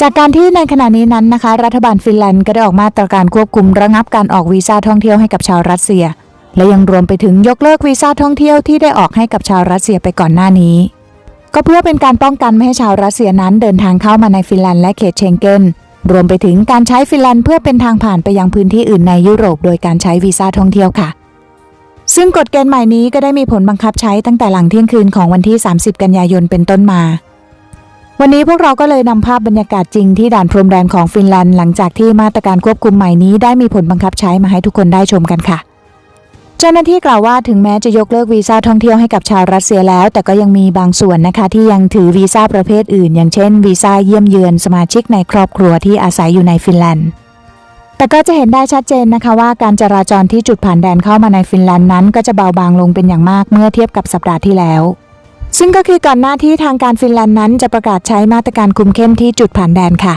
จากการที่ในขณะนี้นั้นนะคะ รัฐบาลฟินแลนด์ก็ได้ออกมาตรการควบคุมระงับการออกวีซ่าท่องเที่ยวให้กับชาวรัสเซีย และยังรวมไปถึงยกเลิกวีซ่าท่องเที่ยวที่ได้ออกให้กับชาวรัสเซียไปก่อนหน้านี้ ก็เพื่อเป็นการป้องกันไม่ให้ชาวรัสเซียนั้นเดินทางเข้ามาในฟินแลนด์และเขตเชงเก้นรวมไปถึงการใช้ฟินแลนด์เพื่อเป็นทางผ่านไปยังพื้นที่อื่นในยุโรป โดยการใช้วีซ่าท่องเที่ยวค่ะ ซึ่งกฎเกณฑ์ใหม่นี้ก็ได้มีผลบังคับใช้ตั้งแต่หลังเที่ยงคืนของวันที่ 30 กันยายนเป็นต้นมา วันนี้พวกเราก็เลยนำภาพบรรยากาศจริงที่ด่านพรมแดนของฟินแลนด์หลังจากที่มาตรการควบคุมใหม่นี้ได้มีผลบังคับใช้มาให้ทุกคนได้ชมกันค่ะ เจ้าหน้าที่กล่าวว่าถึงแม้จะยกเลิกวีซ่าท่องเที่ยวให้กับชาวรัสเซียแล้ว แต่ก็ยังมีบางส่วนนะคะที่ยังถือวีซ่าประเภทอื่น อย่างเช่นวีซ่าเยี่ยมเยือนสมาชิกในครอบครัวที่อาศัยอยู่ในฟินแลนด์แต่ก็จะเห็นได้ชัดเจนนะคะว่าการจราจรที่จุดผ่านแดนเข้ามาในฟินแลนด์นั้น ก็จะเบาบางลงเป็นอย่างมากเมื่อเทียบกับสัปดาห์ที่แล้ว ซึ่งก็คือก่อนหน้าที่ทางการฟินแลนด์นั้นจะประกาศใช้มาตรการคุมเข้มที่จุดผ่านแดนค่ะ